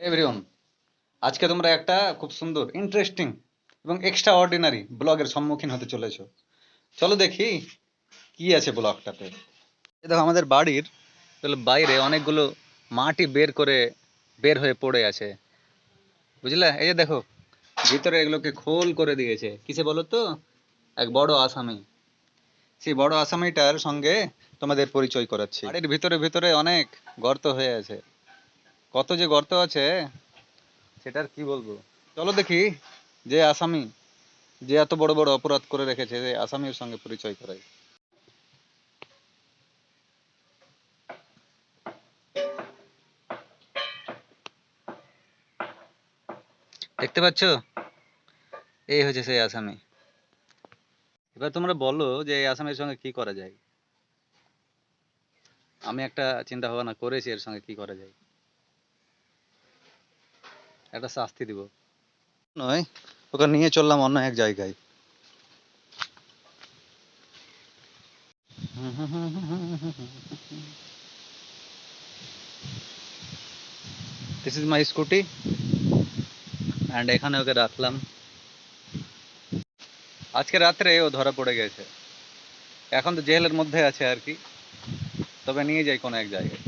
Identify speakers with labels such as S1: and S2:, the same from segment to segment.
S1: Everyone আজকে তোমরা একটা খুব সুন্দর ইন্টারেস্টিং এবং এক্সট্রা অর্ডিনারি ব্লগের সম্মুখীন হতে চলেছো। চলো দেখি কি আছে ব্লগটাতে দেখো আমাদের বাড়ির বাইরে অনেকগুলো মাটি বের করে বের হয়ে পড়ে আছে। বুঝলে? এই যে দেখো, ভিতরে এগুলোকে খোল করে দিয়েছে। কিসে বলো তো? এক বড় আসামি। সেই বড় আসামিটার সঙ্গে তোমাদের পরিচয় করাচ্ছি। বাড়ির ভিতরে ভিতরে অনেক গর্ত হয়ে আছে। কত যে গর্ত আছে সেটার কি বলব? চলো দেখি যে আসামি যে এত বড় বড় অপরাধ করে রেখেছে সেই আসামির সঙ্গে পরিচয় করাই। দেখতে পাচ্ছ? এই হচ্ছে সেই আসামি। এবার তোমরা বলো যে এই আসামির সঙ্গে কি করা যায়। আমি একটা চিন্তা ভাবনা করেছি এর সঙ্গে কি করা যায়। একটা শাস্তি দিব। নয়, ওকে নিয়ে চললাম অন্য এক জায়গায়। This is my scooty and এখানে ওকে রাখলাম। আজকে রাত্রে ও ধরা পড়ে গেছে। এখন তো জেলের মধ্যে আছে আর কি, তবে নিয়ে যাই কোনো এক জায়গায়।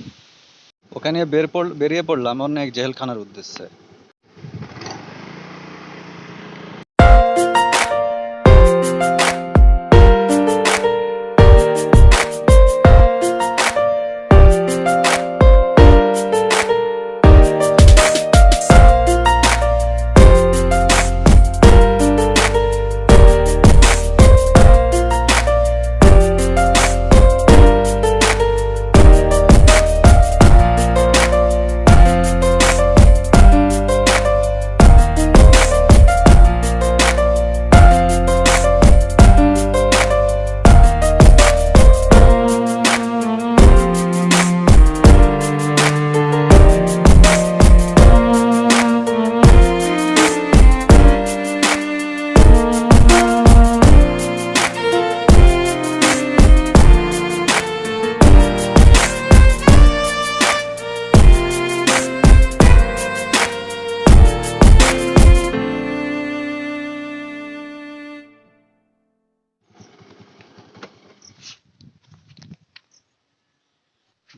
S1: ওখানে বের বেরিয়ে পড়লাম অন্য এক জেলখানার উদ্দেশ্যে।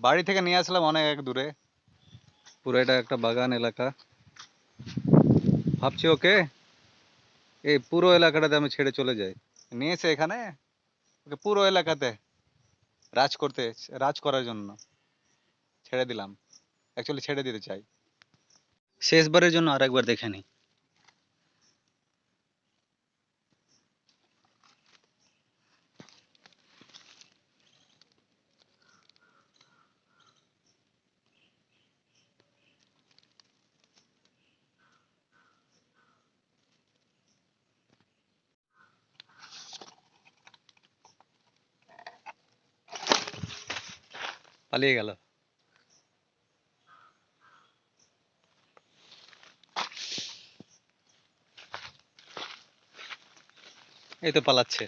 S1: বাড়ি থেকে নিয়ে আসলাম অনেক এক দূরে। পুরো এটা একটা বাগান এলাকা। ভাবছি, ওকে, এই পুরো এলাকাটাতে আমি ছেড়ে চলে যাই। নিয়ে এসে এখানে, ওকে পুরো এলাকাতে রাজ করতে, রাজ করার জন্য ছেড়ে দিলাম। অ্যাকচুয়ালি ছেড়ে দিতে চাই। শেষবারের জন্য আরেকবার দেখে নিই। পালিয়ে গেল। এই তো পালাচ্ছে।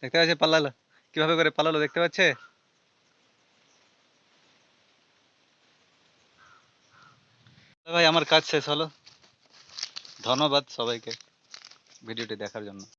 S1: দেখতে পাচ্ছে পালালো? কীভাবে করে পালালো দেখতে পাচ্ছে? ভাই, আমার কাজ শেষ হলো। ধন্যবাদ সবাইকে ভিডিওটি দেখার জন্য।